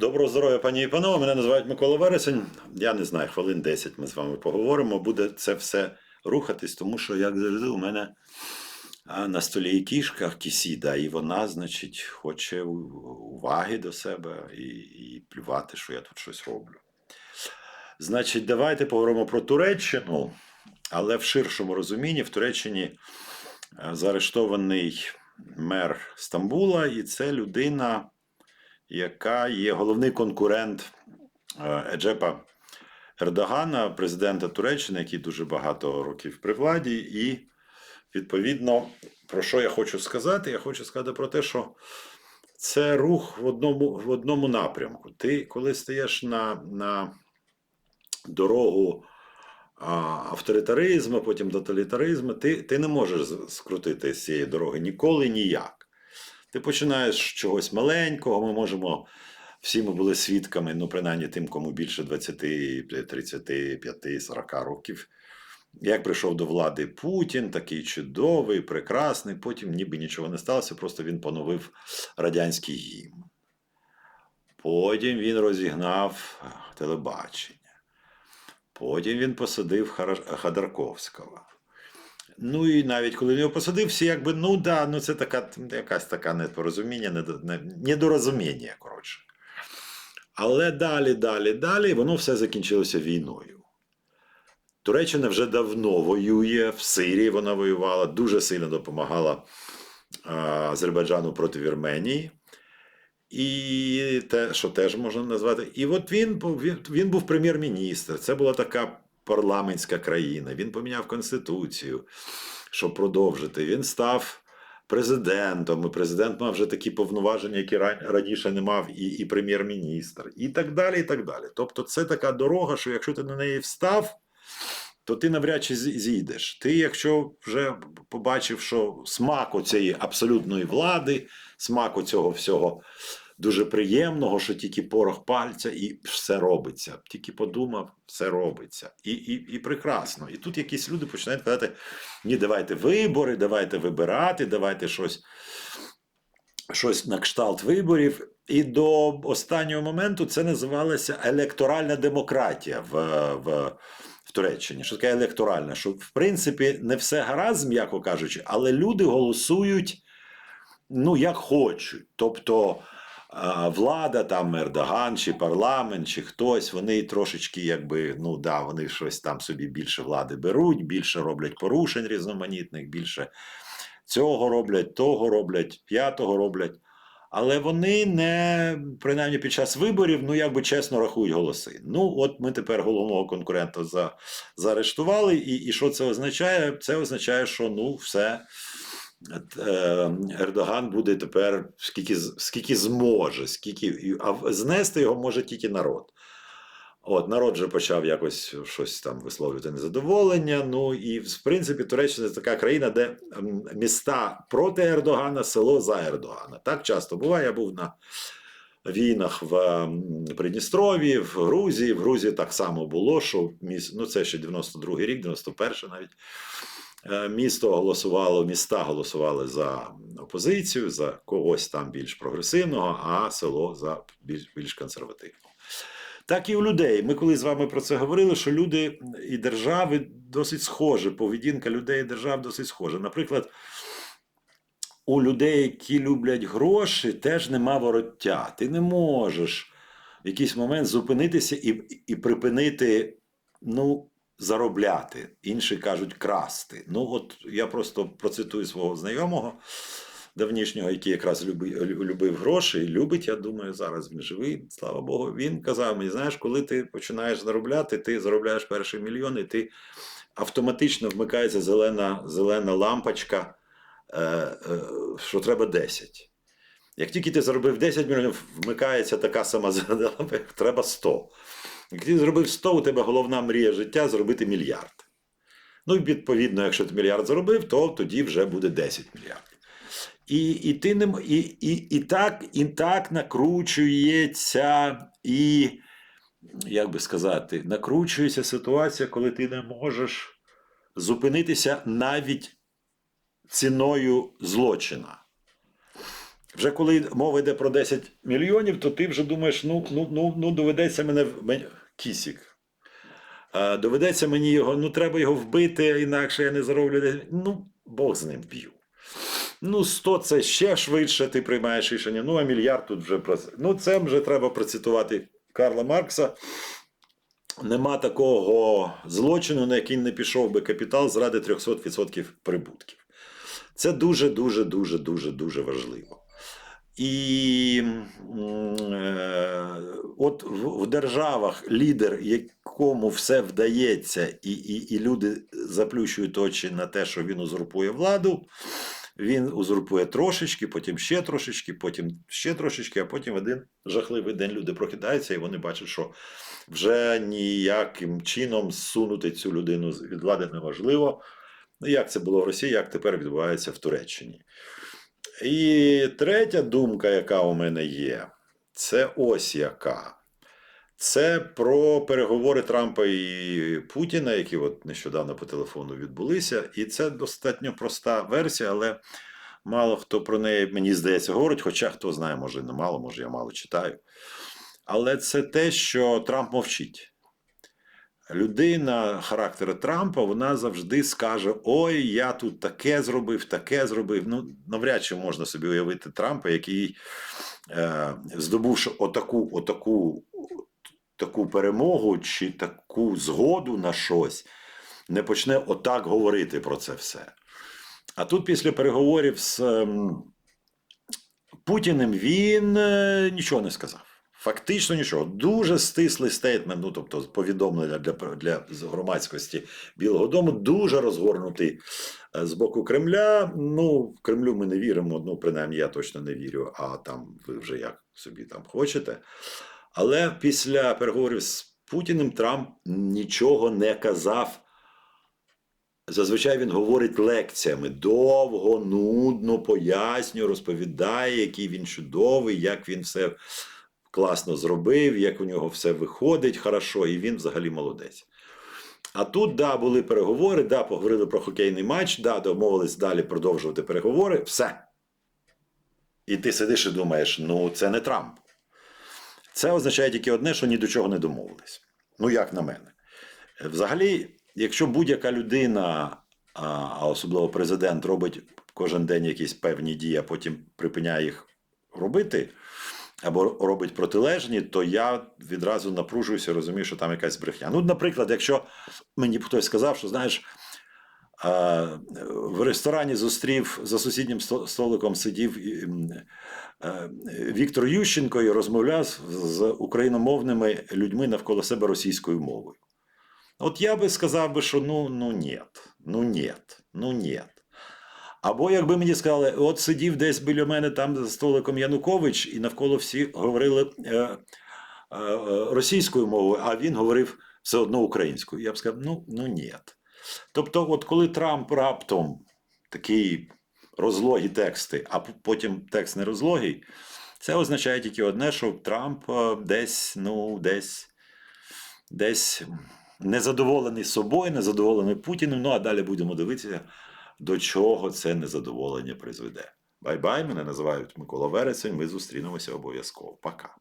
Доброго здоров'я, пані і панове. Мене називають Микола Вересень. Я не знаю, хвилин 10 ми з вами поговоримо. Буде це все рухатись, тому що, як завжди, у мене на столі і кішка кісіда, і вона, значить, хоче уваги до себе і, і плювати, що я тут щось роблю. Значить, давайте поговоримо про Туреччину, але в ширшому розумінні в Туреччині заарештований мер Стамбула, і це людина яка є головний конкурент е, Еджепа Ердогана, президента Туреччини, який дуже багато років при владі. І відповідно, про що я хочу сказати? Я хочу сказати про те, що це рух в одному, в одному напрямку. Ти, коли стаєш на, на дорогу авторитаризму, потім тоталітаризму, ти, ти не можеш скрутити з цієї дороги ніколи ніяк. Ти починаєш чогось маленького. Ми можемо. Всі ми були свідками, ну, принаймні тим, кому більше 20, 35, 40 років. Як прийшов до влади Путін, такий чудовий, прекрасний, потім ніби нічого не сталося, просто він поновив радянський гімн. Потім він розігнав телебачення. Потім він посадив Ходорковського. Ну і навіть коли його посадив, всі якби, ну да, ну це така, якась така непорозуміння, недорозуміння, коротше. Але далі, далі, далі воно все закінчилося війною. Туреччина вже давно воює, в Сирії вона воювала, дуже сильно допомагала Азербайджану проти Вірменії. І те, що теж можна назвати. І от він, він, він був прем'єр-міністр. Це була така парламентська країна. Він поміняв конституцію, щоб продовжити. Він став президентом. І президент мав вже такі повноваження, які раніше не мав, і, і прем'єр-міністр, і так далі. і так далі. Тобто, це така дорога, що якщо ти на неї встав, то ти навряд чи зійдеш. Ти, якщо вже побачив, що смак цієї абсолютної влади, смак цього всього дуже приємного, що тільки порох пальця і все робиться. Тільки подумав, все робиться. І, і, і прекрасно. І тут якісь люди починають казати: ні, давайте вибори, давайте вибирати, давайте щось. Щось на кшталт виборів, і до останнього моменту це називалося електоральна демократія в, в, в Туреччині. Що таке електоральна? Що в принципі не все гаразд, м'яко кажучи, але люди голосують ну, як хочуть. Тобто влада, там Ердоган, чи парламент, чи хтось, вони трошечки, якби, ну да, вони щось там собі більше влади беруть, більше роблять порушень різноманітних, більше цього роблять, того роблять, п'ятого роблять. Але вони не, принаймні під час виборів, ну якби чесно рахують голоси. Ну, от ми тепер головного конкурента за, заарештували, і, і що це означає? Це означає, що ну все. Е, Ердоган буде тепер скільки, скільки зможе, скільки, а знести його може тільки народ. От, народ вже почав якось щось там висловлювати незадоволення. Ну і в принципі Туреччина це така країна, де міста проти Ердогана, село за Ердогана. Так часто буває. Я був на війнах в м, Придністров'ї, в Грузії. В Грузії так само було, що міс... ну це ще 92-й рік, 91-й навіть. Е, Місто голосувало, міста голосували за опозицію, за когось там більш прогресивного, а село за більш, більш консервативного. Так і у людей. Ми коли з вами про це говорили, що люди і держави досить схожі, поведінка людей і держав досить схожа. Наприклад, у людей, які люблять гроші, теж нема вороття. Ти не можеш в якийсь момент зупинитися і, і припинити ну, заробляти. Інші кажуть красти. Ну, от я просто процитую свого знайомого давнішнього, який якраз люби, любив гроші, і любить, я думаю, зараз він живий, слава Богу. Він казав мені: знаєш, коли ти починаєш заробляти, ти заробляєш перший мільйон, і ти автоматично вмикається зелена, зелена лампочка, е, е, що треба 10. Як тільки ти заробив 10 мільйонів, вмикається така сама лампа, треба 100. Як ти зробив 100, у тебе головна мрія життя зробити мільярд. Ну і відповідно, якщо ти мільярд заробив, то тоді вже буде 10 мільярдів. І, і, ти не, і, і, і, так, і так накручується, і, як би сказати, накручується ситуація, коли ти не можеш зупинитися навіть ціною злочина. Вже коли мова йде про 10 мільйонів, то ти вже думаєш, ну, ну, ну, ну доведеться мене, кісік. Доведеться мені його, ну треба його вбити, інакше я не зароблю. Ну, Бог з ним б'ю. Ну, 100 це ще швидше ти приймаєш рішення. Ну, а мільярд тут вже про Ну, це вже треба процитувати Карла Маркса. Нема такого злочину, на який не пішов би капітал заради 300% прибутків. Це дуже, дуже, дуже, дуже, дуже важливо. І е, от в, державах лідер, якому все вдається, і, і, і люди заплющують очі на те, що він узурпує владу. Він узурпує трошечки, потім ще трошечки, потім ще трошечки, а потім один жахливий день люди прокидаються і вони бачать, що вже ніяким чином зсунути цю людину від влади неможливо. Ну, як це було в Росії, як тепер відбувається в Туреччині. І третя думка, яка у мене є, це ось яка. Це про переговори Трампа і Путіна, які от нещодавно по телефону відбулися. І це достатньо проста версія, але мало хто про неї, мені здається, говорить. Хоча хто знає, може не мало, може я мало читаю. Але це те, що Трамп мовчить. Людина характеру Трампа вона завжди скаже: Ой, я тут таке зробив, таке зробив. Ну, навряд чи можна собі уявити Трампа, який, е, здобувши отаку, отаку таку перемогу чи таку згоду на щось, не почне отак говорити про це все. А тут, після переговорів з ем, Путіним, він е, нічого не сказав. Фактично нічого. Дуже стислий стейтмент, ну тобто повідомлення для, для громадськості Білого Дому, дуже розгорнутий е, з боку Кремля. Ну, в Кремлю ми не віримо, ну, принаймні, я точно не вірю, а там ви вже як собі там хочете. Але після переговорів з Путіним Трамп нічого не казав. Зазвичай він говорить лекціями довго, нудно пояснює, розповідає, який він чудовий, як він все класно зробив, як у нього все виходить хорошо, і він взагалі молодець. А тут, да, були переговори, да, поговорили про хокейний матч, да, домовились далі продовжувати переговори, все. І ти сидиш і думаєш, ну це не Трамп. Це означає тільки одне, що ні до чого не домовились. Ну, як на мене. Взагалі, якщо будь-яка людина, а особливо президент, робить кожен день якісь певні дії, а потім припиняє їх робити, або робить протилежні, то я відразу напружуюся, розумію, що там якась брехня. Ну, наприклад, якщо мені б хтось сказав, що знаєш. В ресторані зустрів за сусіднім столиком сидів е, Віктор Ющенко і розмовляв з україномовними людьми навколо себе російською мовою. От я би сказав би, що ну, ну ні, ну ні, ну ні. Або якби мені сказали, от сидів десь біля мене там за столиком Янукович, і навколо всі говорили е, е, російською мовою, а він говорив все одно українською. Я б сказав, ну, ну ні. Тобто, от коли Трамп раптом такі розлогі тексти, а потім текст не розлогий, це означає тільки одне, що Трамп е, десь, ну, десь, десь незадоволений собою, незадоволений Путіним. Ну а далі будемо дивитися, до чого це незадоволення призведе. Бай-бай, мене називають Микола Вересень. Ми зустрінемося обов'язково. Пока.